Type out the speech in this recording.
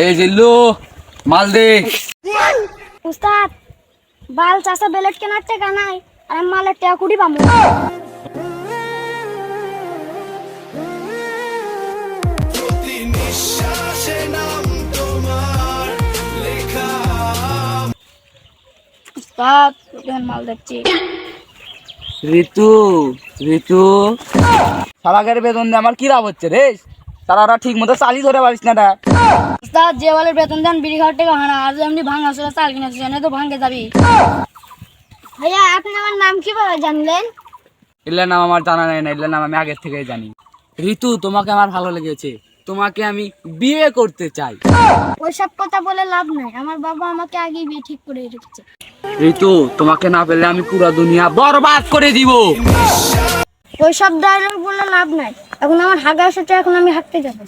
এই জিল্লু মাল দে। উস্তাদ বাল চাষা বেলেট কেনার টাকা নাই আর মালের টাকা কুড়ি পাবো উস্তাদ মাল দেখছি। ঋতু ঋতু। শালাকের বেতন দিয়ে আমার কি লাভ হচ্ছে রে? তারা ঠিক মতো চালি ধরে পারিস না। যে বলে বেতন দেন বিড়ি খাওয়ার টাকা হানা আর এমনি ভাঙা চাল জানে তো ভাঙে যাবি। ভাইয়া আপনি আমার নাম কীভাবে জানলেন? নাম আমার জানা নাই না নাম আমি আগের থেকেই জানি। ঋতু তোমাকে আমার ভালো লেগেছে। তোমাকে আমি বিয়ে করতে চাই। ওইসব কথা বলে লাভ নাই। আমার বাবা আমাকে আগে বিয়ে ঠিক করে রেখেছে। ঋতু তোমাকে না পেলে আমি পুরো দুনিয়া বরবাদ করে দিব। ওইসব ডায়লগ বলে লাভ নাই। এখন আমার হাগা এসেছে এখন আমি হাঁটতে যাব।